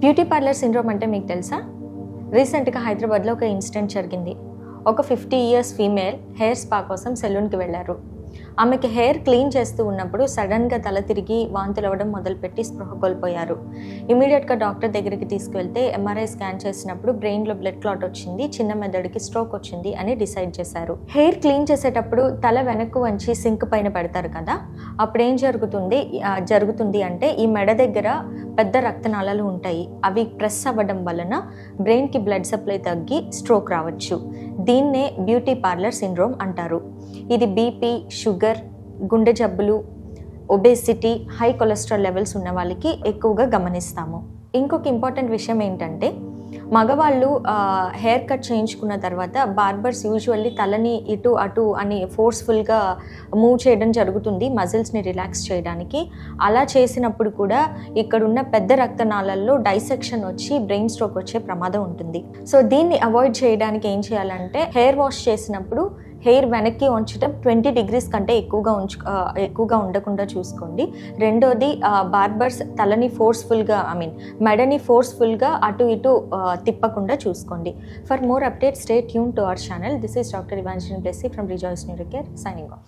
Beauty parlour syndrome అంటే మీకు తెలుసా? రీసెంట్గా హైదరాబాద్లో ఒక ఇన్సిడెంట్ జరిగింది. ఒక fifty years female hair spa కోసం సెలూన్కి వెళ్ళారు. ఆమెకి హెయిర్ క్లీన్ చేస్తూ ఉన్నప్పుడు సడన్గా తల తిరిగి వాంతులు అవ్వడం మొదలుపెట్టి స్పృహ కోల్పోయారు. ఇమీడియట్గా డాక్టర్ దగ్గరికి తీసుకువెళ్తే ఎంఆర్ఐ స్కాన్ చేసినప్పుడు బ్రెయిన్లో బ్లడ్ క్లాట్ వచ్చింది చిన్న మెదడుకి స్ట్రోక్ వచ్చింది అని డిసైడ్ చేశారు. హెయిర్ క్లీన్ చేసేటప్పుడు తల వెనక్కు వంచి సింక్ పైన పెడతారు కదా? అప్పుడు ఏం జరుగుతుంది జరుగుతుంది అంటే ఈ మెడ దగ్గర పెద్ద రక్తనాళాలు ఉంటాయి. అవి ప్రెస్ అవ్వడం వలన బ్రెయిన్కి బ్లడ్ సప్లై తగ్గి స్ట్రోక్ రావచ్చు. దీన్నే బ్యూటీ పార్లర్ సిండ్రోమ్ అంటారు. ఇది బీపీ షుగర్ గుండె జబ్బులు ఒబేసిటీ హై కొలెస్ట్రాల్ లెవెల్స్ ఉన్న వాళ్ళకి ఎక్కువగా గమనిస్తాము. ఇంకొక ఇంపార్టెంట్ విషయం ఏంటంటే మగవాళ్ళు హెయిర్ కట్ చేయించుకున్న తర్వాత బార్బర్స్ యూజువల్లీ తలని ఇటు అటు అని ఫోర్స్ఫుల్గా మూవ్ చేయడం జరుగుతుంది మజిల్స్ని రిలాక్స్ చేయడానికి. అలా చేసినప్పుడు కూడా ఇక్కడున్న పెద్ద రక్తనాళాల్లో డైసెక్షన్ వచ్చి బ్రెయిన్ స్ట్రోక్ వచ్చే ప్రమాదం ఉంటుంది. సో దీన్ని అవాయిడ్ చేయడానికి ఏం చేయాలంటే హెయిర్ వాష్ చేసినప్పుడు హెయిర్ వెనక్కి ఉంచడం ట్వంటీ డిగ్రీస్ కంటే ఎక్కువగా ఉంచు ఎక్కువగా ఉండకుండా చూసుకోండి. రెండోది బార్బర్స్ తలని ఫోర్స్ఫుల్గా ఐ మీన్ మెడని ఫోర్స్ఫుల్గా అటు ఇటు తిప్పకుండా చూసుకోండి. For more update stay tune to our channel this is doctor Evangeline Plessy from Rejoice Neuricare signing off